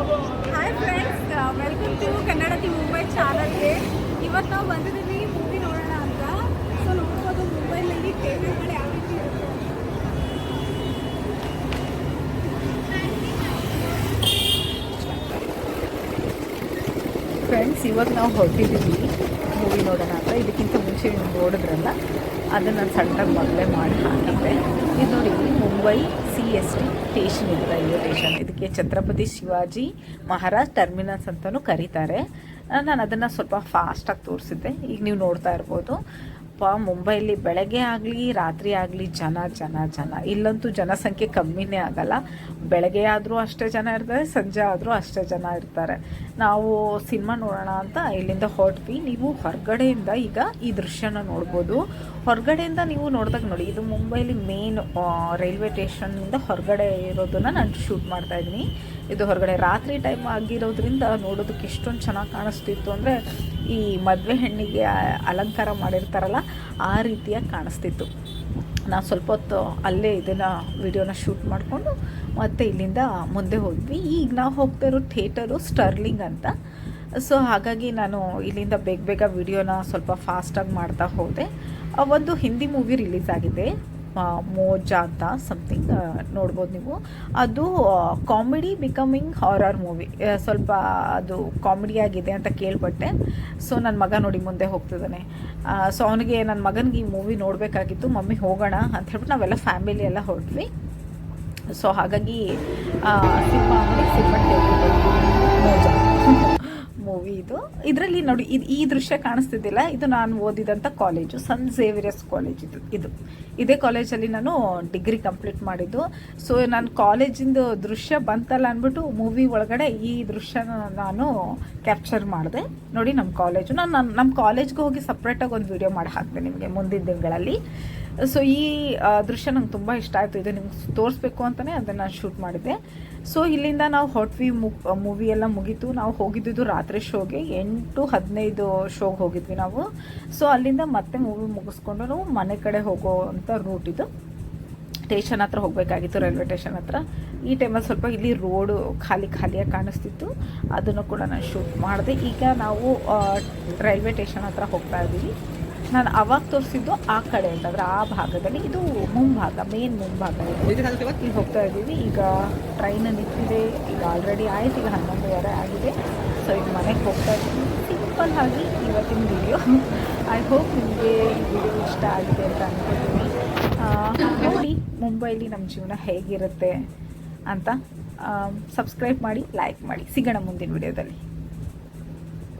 Hi friends welcome to Kannada T Mumbai ಚಾನಲ್ಗೆ ಇವತ್ತು ನಾವು ಬಂದಿದ್ದೀವಿ ಮೂವಿ ನೋಡೋಣ ಅಂತ. ಸೊ ನೋಡ್ಬೋದು ಮುಂಬೈನಲ್ಲಿ ಟೇಬಲ್ಗಳು ಯಾವ ರೀತಿ ಫ್ರೆಂಡ್ಸ್ ಇವತ್ತು ನಾವು ಹೊರಟಿದ್ದೀವಿ. ಮೂವಿ ನೋಡೋಣ ಅಂತ. ಇದಕ್ಕಿಂತ ಮುಂಚೆ ನೋಡಿದ್ರಲ್ಲ. ಅದನ್ನು ನಾನು ಸಣ್ಣದಾಗಿ ಮೊದಲೇ ಮಾಡಿ ಹಾಕಿದ್ದೆ. ಇದು ನೋಡಿ Mumbai C S T station ಇದೆ, ರೈಲ್ವೆ ಸ್ಟೇಷನ್. ಇದಕ್ಕೆ ಛತ್ರಪತಿ ಶಿವಾಜಿ ಮಹಾರಾಜ್ ಟರ್ಮಿನಲ್ಸ್ ಅಂತಲೂ ಕರೀತಾರೆ. ನಾನು ಅದನ್ನು ಸ್ವಲ್ಪ ಫಾಸ್ಟಾಗಿ ತೋರಿಸಿದ್ದೆ. ಈಗ ನೀವು ನೋಡ್ತಾ ಇರ್ಬೋದು. ಪ ಮುಂಬೈಲಿ ಬೆಳಗ್ಗೆ ಆಗಲಿ, ರಾತ್ರಿ ಆಗಲಿ, ಜನ ಜನ ಜನ. ಇಲ್ಲಂತೂ ಜನಸಂಖ್ಯೆ ಕಮ್ಮಿನೇ ಆಗಲ್ಲ. ಬೆಳಗ್ಗೆ ಆದರೂ ಅಷ್ಟೇ ಜನ ಇರ್ತಾರೆ, ಸಂಜೆ ಆದರೂ ಅಷ್ಟೇ ಜನ ಇರ್ತಾರೆ. ನಾವು ಸಿನಿಮಾ ನೋಡೋಣ ಅಂತ ಇಲ್ಲಿಂದ ಹೊರಟ್ವಿ. ನೀವು ಹೊರಗಡೆಯಿಂದ ಈಗ ಈ ದೃಶ್ಯನ ನೋಡ್ಬೋದು. ಹೊರಗಡೆಯಿಂದ ನೀವು ನೋಡಿದಾಗ ನೋಡಿ, ಇದು ಮುಂಬೈಲಿ ಮೇನ್ ರೈಲ್ವೆ ಸ್ಟೇಷನ್ನಿಂದ ಹೊರಗಡೆ ಇರೋದನ್ನು ನಾನು ಶೂಟ್ ಮಾಡ್ತಾ ಇದ್ದೀನಿ. ಇದು ಹೊರಗಡೆ ರಾತ್ರಿ ಟೈಮ್ ಆಗಿರೋದ್ರಿಂದ ನೋಡೋದಕ್ಕೆ ಎಷ್ಟೊಂದು ಚೆನ್ನಾಗಿ ಕಾಣಿಸ್ತಿತ್ತು ಅಂದರೆ ಈ ಮದುವೆ ಹೆಣ್ಣಿಗೆ ಅಲಂಕಾರ ಮಾಡಿರ್ತಾರಲ್ಲ ಆ ರೀತಿಯಾಗಿ ಕಾಣಿಸ್ತಿತ್ತು. ನಾವು ಸ್ವಲ್ಪ ಹೊತ್ತು ಅಲ್ಲೇ ಇದನ್ನು ವಿಡಿಯೋನ ಶೂಟ್ ಮಾಡಿಕೊಂಡು ಮತ್ತೆ ಇಲ್ಲಿಂದ ಮುಂದೆ ಹೋದ್ವಿ. ಈಗ ನಾವು ಹೋಗ್ತಾ ಇರೋ ಥಿಯೇಟರು ಸ್ಟರ್ಲಿಂಗ್ ಅಂತ. ಸೊ ಹಾಗಾಗಿ ನಾನು ಇಲ್ಲಿಂದ ಬೇಗ ಬೇಗ ವಿಡಿಯೋನ ಸ್ವಲ್ಪ ಫಾಸ್ಟಾಗಿ ಮಾಡ್ತಾ ಹೋದೆ. ಒಂದು ಹಿಂದಿ ಮೂವಿ ರಿಲೀಸ್ ಆಗಿದೆ. ಮೋಜಾ ಅಂತ ಸಮಥಿಂಗ್ ನೋಡ್ಬೋದು ನೀವು. ಅದು ಕಾಮಿಡಿ ಬಿಕಮಿಂಗ್ ಹಾರರ್ ಮೂವಿ ಸ್ವಲ್ಪ ಅದು ಕಾಮಿಡಿ ಆಗಿದೆ ಅಂತ ಕೇಳ್ಪಟ್ಟೆ. ಸೊ ನನ್ನ ಮಗ ನೋಡಿ ಮುಂದೆ ಹೋಗ್ತಿದ್ದಾನೆ. ಸೊ ಅವನಿಗೆ ನನ್ನ ಮಗನಿಗೆ ಈ ಮೂವಿ ನೋಡಬೇಕಾಗಿತ್ತು. ಮಮ್ಮಿ, ಹೋಗೋಣ ಅಂತ ಹೇಳ್ಬಿಟ್ಟು ನಾವೆಲ್ಲ ಫ್ಯಾಮಿಲಿ ಎಲ್ಲ ಹೊರಟ್ವಿ. ಸೊ ಹಾಗಾಗಿ ಸಿನಿಮಾ ನೋಡಿ ಸಿನಿಮಾ ಮೋಜಾ. ಮೂವಿ ಇದು. ಇದರಲ್ಲಿ ನೋಡಿ, ಇದು ಈ ದೃಶ್ಯ ಕಾಣಿಸ್ತಿದ್ದಿಲ್ಲ. ಇದು ನಾನು ಓದಿದಂಥ ಕಾಲೇಜು ಸನ್ ಝೇವಿಯರ್ಸ್ ಕಾಲೇಜ್ ಇದು. ಇದು. ಇದೇ ಕಾಲೇಜಲ್ಲಿ ನಾನು ಡಿಗ್ರಿ ಕಂಪ್ಲೀಟ್ ಮಾಡಿದ್ದು. ಸೊ ನಾನು ಕಾಲೇಜಿಂದು ದೃಶ್ಯ ಬಂತಲ್ಲ ಅಂದ್ಬಿಟ್ಟು ಮೂವಿ ಒಳಗಡೆ ಈ ದೃಶ್ಯನ ನಾನು ಕ್ಯಾಪ್ಚರ್ ಮಾಡಿದೆ. ನೋಡಿ ನಮ್ಮ ಕಾಲೇಜು ನಾನು ನನ್ನ ನಮ್ಮ ಕಾಲೇಜ್ಗೆ ಹೋಗಿ ಸಪ್ರೇಟಾಗಿ ಒಂದು ವಿಡಿಯೋ ಮಾಡಿ ಹಾಕ್ತೇನೆ ನಿಮಗೆ ಮುಂದಿನ ದಿನಗಳಲ್ಲಿ. ಸೊ ಈ ದೃಶ್ಯ ನಂಗೆ ತುಂಬ ಇಷ್ಟ ಆಯಿತು. ಇದು ನಿಮ್ಗೆ ತೋರಿಸ್ಬೇಕು ಅಂತಲೇ ಅದನ್ನು ಶೂಟ್ ಮಾಡಿದ್ದೆ. ಸೊ ಇಲ್ಲಿಂದ ನಾವು ಹೊಟ್ವಿ ಮೂವಿ ಎಲ್ಲ ಮುಗೀತು. ನಾವು ಹೋಗಿದ್ದಿದ್ದು ರಾತ್ರಿ ಶೋಗೆ ಎಂಟು ಹದಿನೈದು ಶೋಗೆ ಹೋಗಿದ್ವಿ ನಾವು. ಸೊ ಅಲ್ಲಿಂದ ಮತ್ತೆ ಮೂವಿ ಮುಗಿಸ್ಕೊಂಡು ನಾವು ಮನೆ ಕಡೆ ಹೋಗೋ ಅಂತ ರೂಟ್ ಇದು. ಸ್ಟೇಷನ್ ಹತ್ರ ಹೋಗಬೇಕಾಗಿತ್ತು ರೈಲ್ವೆ ಸ್ಟೇಷನ್ ಹತ್ರ. ಈ ಟೈಮಲ್ಲಿ ಸ್ವಲ್ಪ ಇಲ್ಲಿ ರೋಡು ಖಾಲಿ ಖಾಲಿಯಾಗಿ ಕಾಣಿಸ್ತಿತ್ತು. ಅದನ್ನು ಕೂಡ ನಾನು ಶೂಟ್ ಮಾಡಿದೆ. ಈಗ ನಾವು ರೈಲ್ವೆ ಸ್ಟೇಷನ್ ಹತ್ರ ಹೋಗ್ತಾ ಇದ್ದೀವಿ. ನಾನು ಅವಾಗ ತೋರಿಸಿದ್ದು ಆ ಕಡೆ ಅಂತಂದ್ರೆ ಆ ಭಾಗದಲ್ಲಿ. ಇದು ಮುಂಭಾಗ ಮೇನ್ ಮುಂಭಾಗ ಇಲ್ಲಿ ಹೋಗ್ತಾ ಇದ್ದೀವಿ. ಈಗ ಟ್ರೈನ್ ನಿಂತಿದೆ. ಈಗ ಆಲ್ರೆಡಿ ಆಯಿತು. ಈಗ ಹನ್ನೊಂದುವರೆ ಆಗಿದೆ. ಸೊ ಇದು ಮನೆಗೆ ಹೋಗ್ತಾ ಇದ್ದೀನಿ. ಸಿಂಪಲ್ ಆಗಿ ಇವತ್ತಿನ ವಿಡಿಯೋ ಐ ಹೋಪ್ ನಿಮಗೆ ಈ ವಿಡಿಯೋ ಇಷ್ಟ ಆಗಿದೆ ಅಂತ ಅಂದ್ಕೊಳ್ತೀನಿ ನೋಡಿ, ಮುಂಬೈಲಿ ನಮ್ಮ ಜೀವನ ಹೇಗಿರುತ್ತೆ ಅಂತ. ಸಬ್ಸ್ಕ್ರೈಬ್ ಮಾಡಿ ಲೈಕ್ ಮಾಡಿ. ಸಿಗೋಣ ಮುಂದಿನ ವಿಡಿಯೋದಲ್ಲಿ